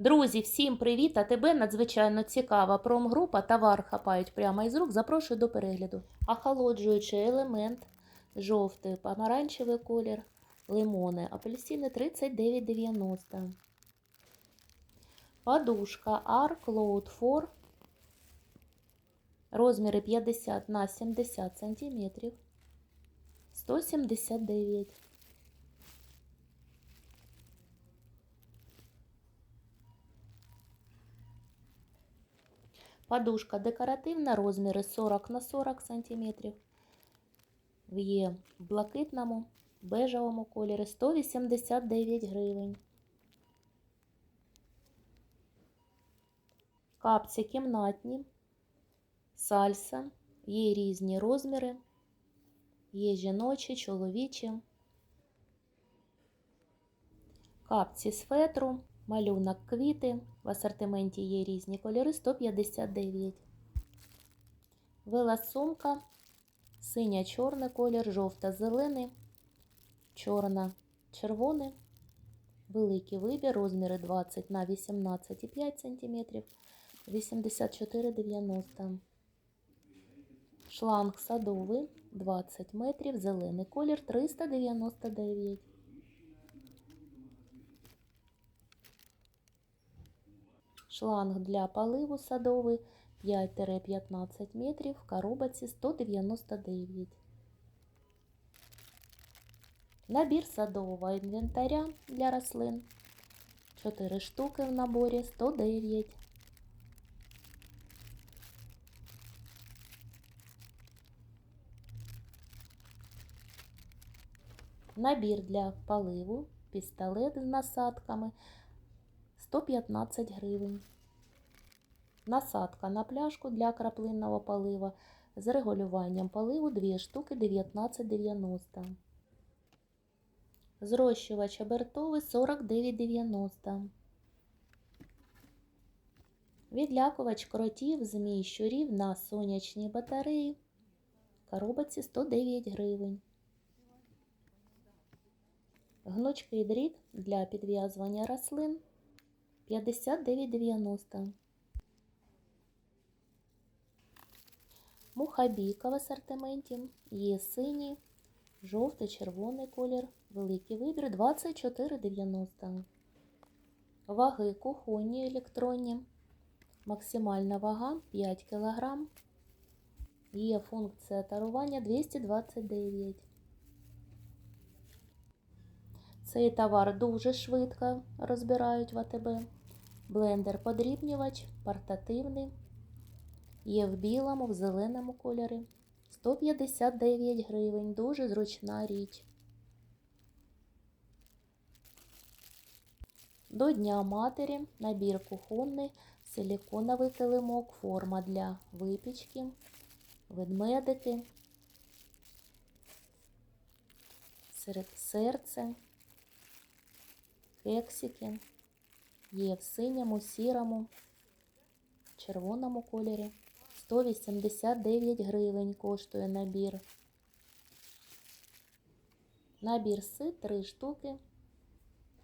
Друзі, всім привіт! А тебе надзвичайно цікава промгрупа Товар хапають прямо із рук. Запрошую до перегляду. Охолоджуючий елемент, жовтий, помаранчевий колір, лимони, апельсини 39,90. Подушка Arc Cloud 4. Розміри 50 на 70 см. 179. Подушка декоративна, розміри 40 на 40 см. Є блакитному, бежевому кольорі 189 гривень. Капці кімнатні, сальса, є різні розміри, є жіночі, чоловічі. Капці з фетру, малюнок квіти. В асортименті є різні кольори 159. Вела сумка, синя чорний колір, жовта зелений, чорна червоний. Великий вибір, розміри 20 на 18,5 см, 84,90 Шланг садовий 20 метрів, зелений колір 399 Шланг для поливу садовий 5-15 метрів, в коробці 199. Набір садового інвентаря для рослин 4 штуки в наборі 109. Набір для поливу, пістолет з насадками 115 гривень. Насадка на пляшку для краплинного полива з регулюванням поливу 2 штуки 19,90. Зрощувач обертовий 49,90. Відлякувач кротів, змій, щурів на сонячній батареї. Коробці 109 гривень. Гнучкий дріт для підв'язування рослин 59,90. Мухабійка в асортименті є синій, жовтий, червоний колір, великий вибір 24,90. Ваги кухонні електронні. Максимальна вага 5 кг. Є функція тарування 229. Цей товар дуже швидко розбирають в АТБ. Блендер подрібнювач, портативний. Є в білому, в зеленому кольорі. 159 гривень. Дуже зручна річ. До Дня матері набір кухонний, силіконовий килимок, форма для випічки, ведмедики, серед серце, кексики. Є в синьому, сірому, червоному кольорі. 189 гривень коштує набір. Набір сит 3 штуки.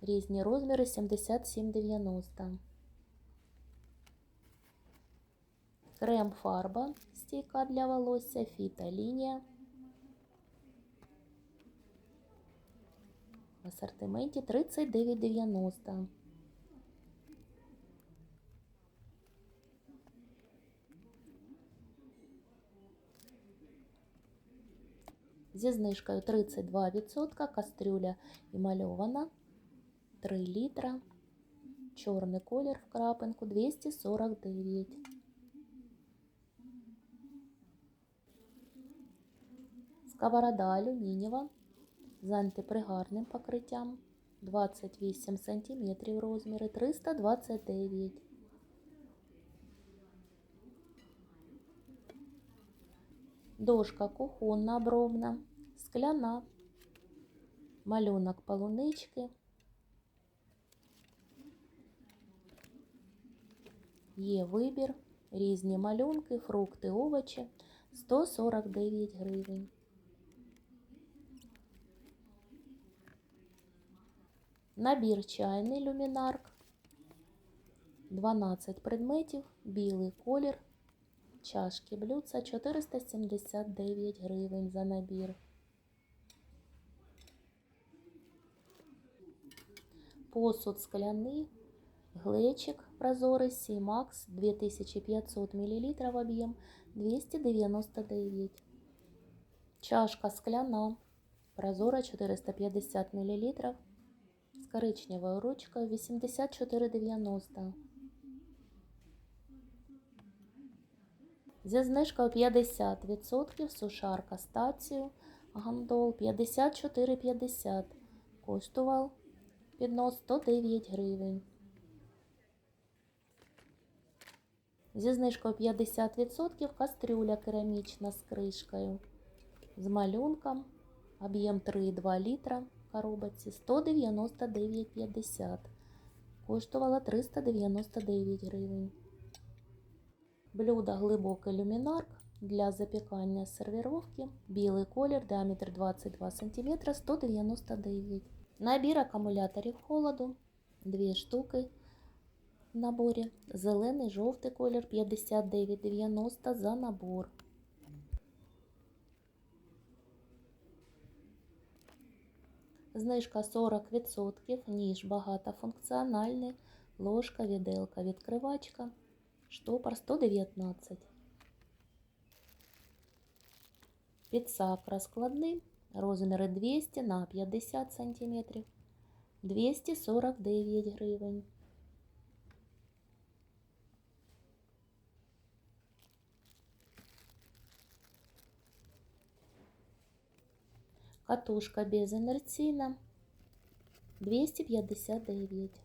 Різні розміри 77,90. Крем фарба стійка для волосся, фіта лінія. В асортименті 39,90. Зі знижкою 32% кастрюля емальована 3 літра. Чорний колір в крапинку 249. Сковорода алюмінієва з антипригарним покриттям 28 см розміри 329. Дошка кухонна обробна, скляна, малюнок полунички. Є вибір, різні малюнки, фрукти, овочі 149 гривень. Набір чайний люмінарк 12 предметів, білий колір, чашки блюдца 479 гривень за набір. Посуд скляний, глечик прозорий Сімакс 2500 мл об'єм 299. Чашка скляна, прозора 450 мл з коричневою ручкою 84,90. Зі знижкою 50% сушарка стацію гандол 54,50. Коштував піднос 109 гривень. Зі знижкою 50% кастрюля керамічна з кришкою. З малюнком. Об'єм 3,2 літра в коробці 199,50. Коштувала 399 гривень. Блюдо глибокий люмінарк для запікання сервіровки. Білий колір, діаметр 22 см 199 Набір акумуляторів холоду. Дві штуки в наборі. Зелений, жовтий колір 59,90 за набор. Знижка 40%, ніж багатофункціональний, ложка, віделка, відкривачка, штопор 119. Підсак розкладний, розміри 200 на 50 см, 249 гривень. Катушка безінерційна 259.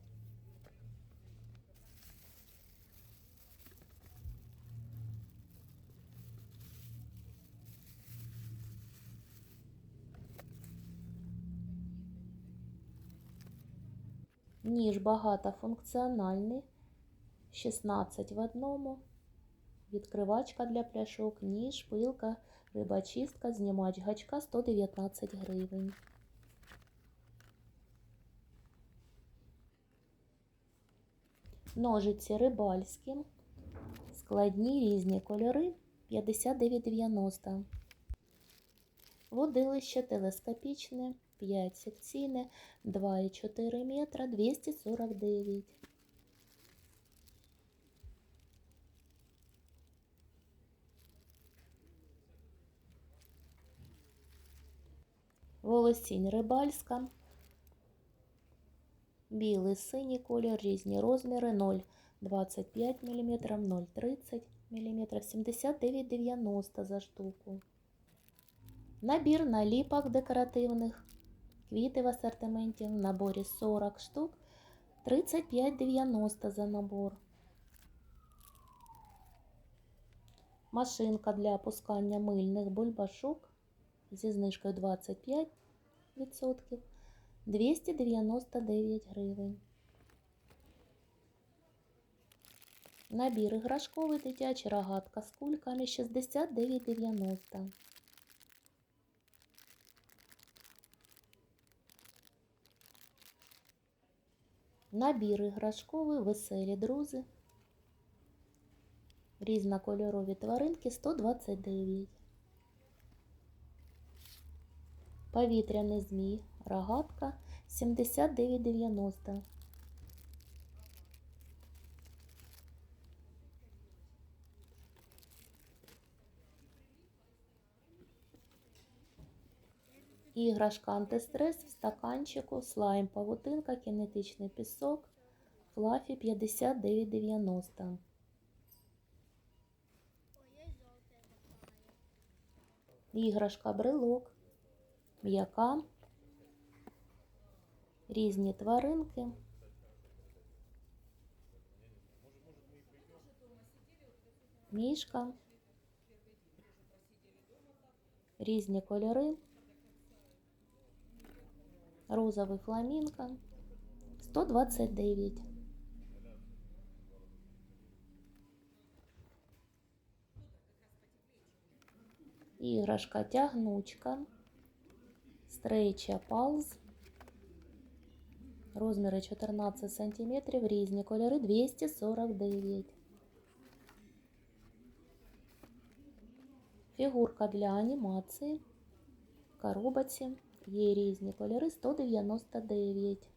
Ніж багатофункціональний, 16 в одному. Відкривачка для пляшок, ніж, пилка, рибачистка, знімач гачка 119 гривень. Ножиці рибальські, складні різні кольори 59,90. Водилище телескопічне 5 секційне 2,4 метра 249. Волосінь рибальська. Білий синій колір, різні розміри 0,25 мм, 0,30 мм, 79,90 за штуку. Набір наліпок декоративних. Квіти в асортименті в наборі 40 штук, 35,90 за набор. Машинка для опускання мильних бульбашок зі знижкою 25%, 299 гривень. Набір іграшковий дитячий рогатка з кульками 69,90. Набір іграшковий веселі друзі. Різнокольорові тваринки 129. Повітряний змій, рогатка 79,90. Іграшка антистрес в стаканчику, слайм, павутинка, кінетичний пісок, флафі 59,90. Іграшка брелок, м'яка, різні тваринки. Мішка, різні кольори. Розовий фламінго 129. Іграшка тягнучка. Стрейча палз Розміри 14 см, різні кольори 249. Фігурка для анімації. В коробці є різні кольори 199.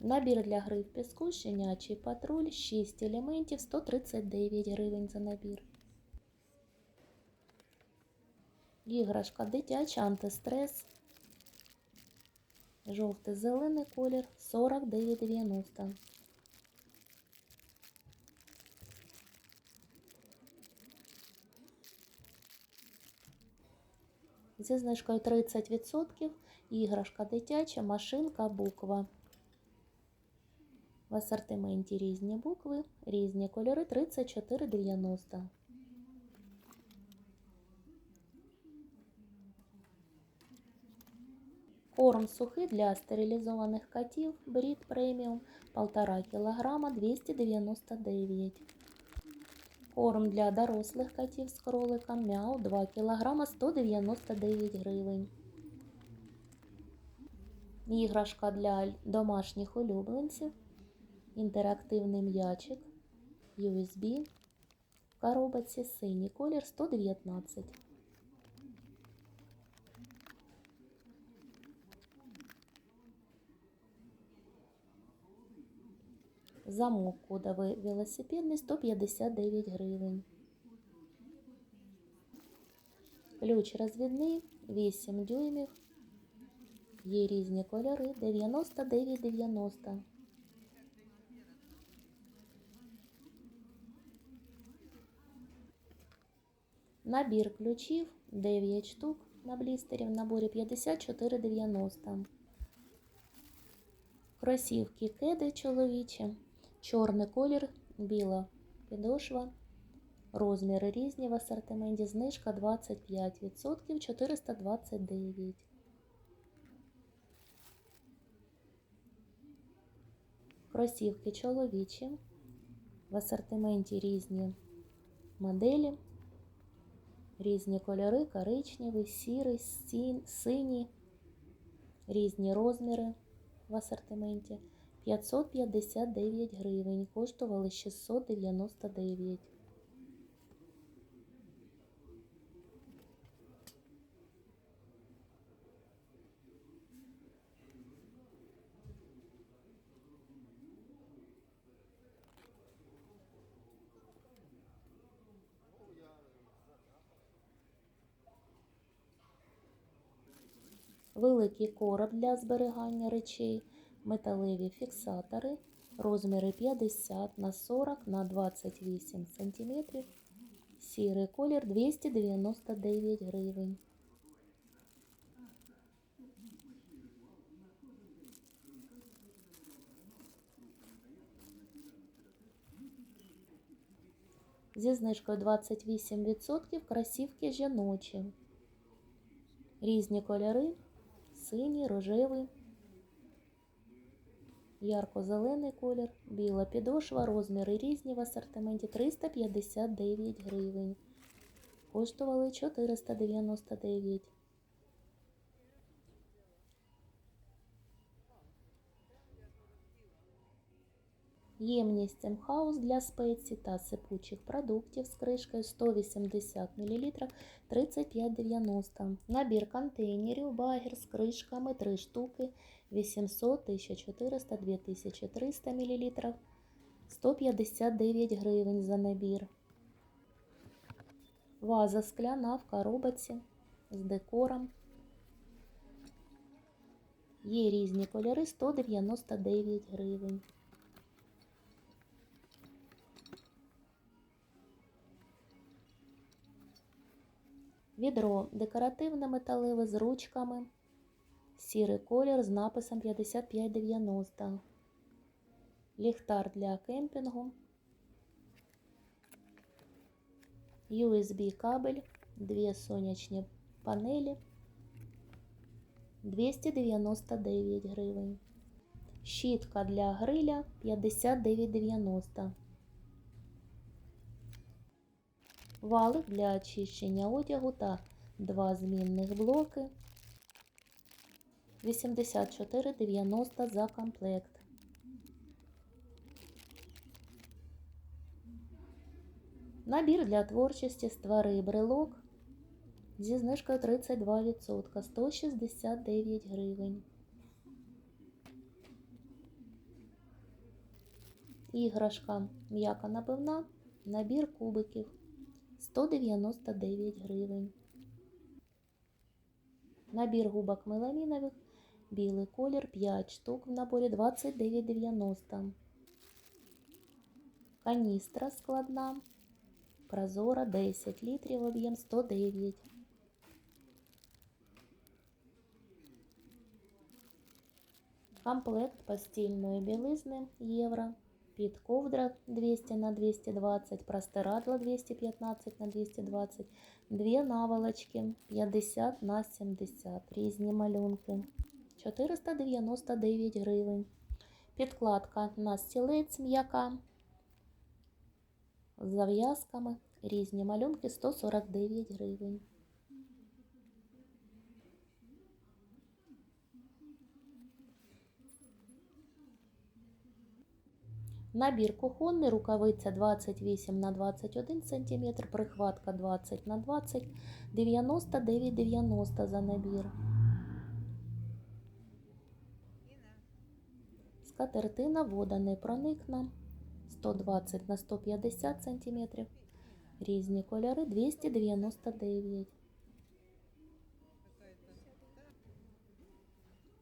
Набір для гри в піску, щенячий патруль, 6 елементів, 139 гривень за набір. Іграшка дитяча антистрес. Жовтий зелений колір 49,90. Зі знижкою 30% іграшка дитяча, машинка, буква. В асортименті різні букви, різні кольори 34,90. Корм сухий для стерилізованих котів Брід преміум 1,5 кг 299. Корм для дорослих котів з кроликом Мяу 2 кг 199 гривень. Іграшка для домашніх улюбленців. Інтерактивний м'ячик USB. В коробці синій колір 119. Замок кодовий велосипедний 159 гривень. Ключ розвідний 8 дюймів. Є різні кольори 99,90. Набір ключів 9 штук на блістері в наборі 54,90. Кросівки кеди чоловічі, чорний колір, біла підошва. Розміри різні в асортименті. Знижка 25%, 429. Кросівки чоловічі. В асортименті різні моделі, різні кольори, коричневий, сірий, синій, різні розміри в асортименті. 559 гривень, коштували 699. Великий короб для зберігання речей, металеві фіксатори, розміри 50 на 40 на 28 см, сірий колір 299 гривень. Зі знижкою 28% красівки жіночі. Різні кольори, синій, рожевий, ярко-зелений колір, біла підошва, розміри різні в асортименті 359 гривень. Коштували 499. Ємність Емхаус для спецій та сипучих продуктів з кришкою 180 мл 35,90. Набір контейнерів багер з кришками 3 штуки 800, 1400, 2300 мл 159 гривень за набір. Ваза скляна в коробці з декором. Є різні кольори 199 гривень. Відро декоративне металеве з ручками. Сірий колір з написом 5590. Ліхтар для кемпінгу. USB кабель, дві сонячні панелі 299 гривень. Щітка для гриля 59,90. Валик для очищення одягу та два змінних блоки 84,90 за комплект. Набір для творчості створи брелок зі знижкою 32%, 169 гривень. Іграшка м'яка напивна, набір кубиків 199 гривень. Набір губок меламінових, білий колір 5 штук в наборі 29,90. Каністра складна, прозора 10 літрів, об'єм 109. Комплект постільної білизни євро. Під ковдра 200 на 220, простирадло 215 на 220, дві наволочки 50 на 70, різні малюнки 499 гривень. Підкладка на стілець м'яка з зав'язками, різні малюнки 149 гривень. Набір кухонний, рукавиця 28 на 21 см, прихватка 20 на 20, 99,90 за набір. Скатертина вода не проникна 120 на 150 см. Різні кольори 299.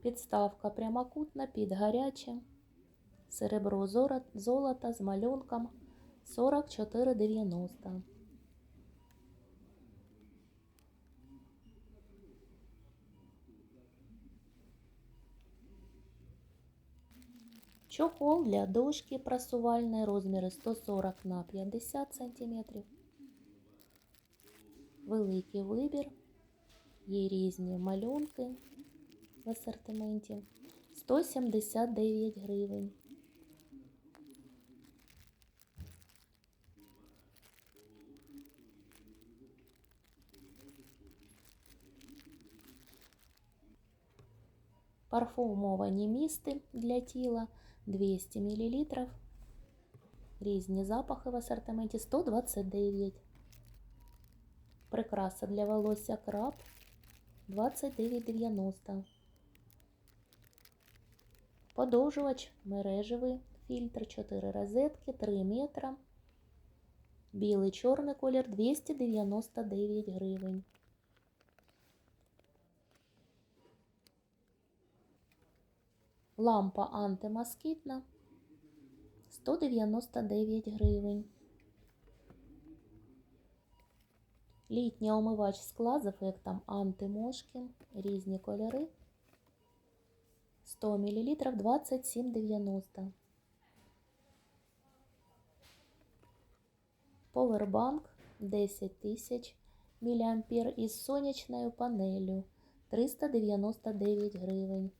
Підставка прямокутна під гаряче. Серебро золото з малюнком 44,90. Чохол для дошки просувальної розміри 140 на 50 см. Великий вибір. Є різні малюнки в асортименті. 179 гривень. Парфумовані місти для тіла 200 мл. Різні запахи в асортименті 129. Прикраса для волосся краб 29,90. Подовжувач мережевий фільтр 4 розетки 3 метра. Білий чорний колір 299 гривень. Лампа антимоскітна 199 гривень. Літній омивач скла з ефектом антимошки. Різні кольори. 100 мл 27,90. Повербанк 10 тисяч мА із сонячною панелью 399 гривень.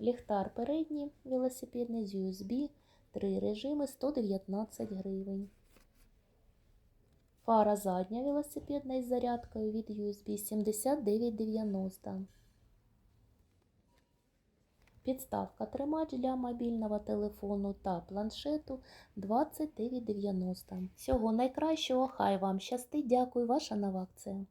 Ліхтар передній велосипедний з USB, три режими 119 гривень. Фара задня велосипедна із зарядкою від USB 79,90. Підставка тримач для мобільного телефону та планшету 29,90. Всього найкращого, хай вам щастить. Дякую, ваша нова акція.